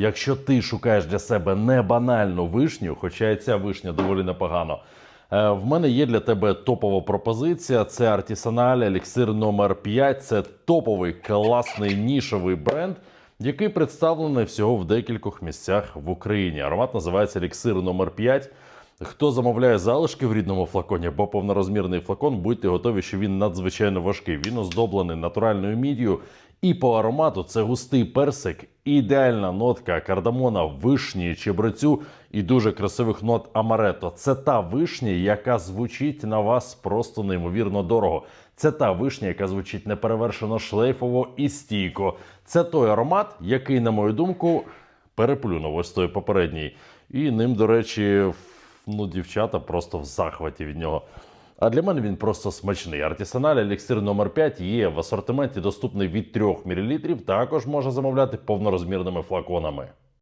Якщо ти шукаєш для себе не банальну вишню, хоча і ця вишня доволі непогано. е, В мене є для тебе топова пропозиція. Це Artisanal еліксир номер 5 Це топовий класний нішовий бренд, який представлений всього в декількох місцях в Україні. Аромат називається еліксир номер 5 Хто замовляє залишки в рідному флаконі або повнорозмірний флакон, будьте готові, що він надзвичайно важкий. Він оздоблений натуральною мідію. І по аромату це густий персик, ідеальна нотка кардамона, вишні, чебрецю і дуже красивих нот амарето. Це та вишня, яка звучить на вас просто неймовірно дорого. Це та вишня, яка звучить неперевершено шлейфово і стійко. Це той аромат, який, на мою думку, переплюнув ось той попередній. І ним, до речі, ну, дівчата просто в захваті від нього. А для мене він просто смачний. Артісаналь еліксир номер 5 є в асортименті доступний від 3 мл. Також можна замовляти повнорозмірними флаконами.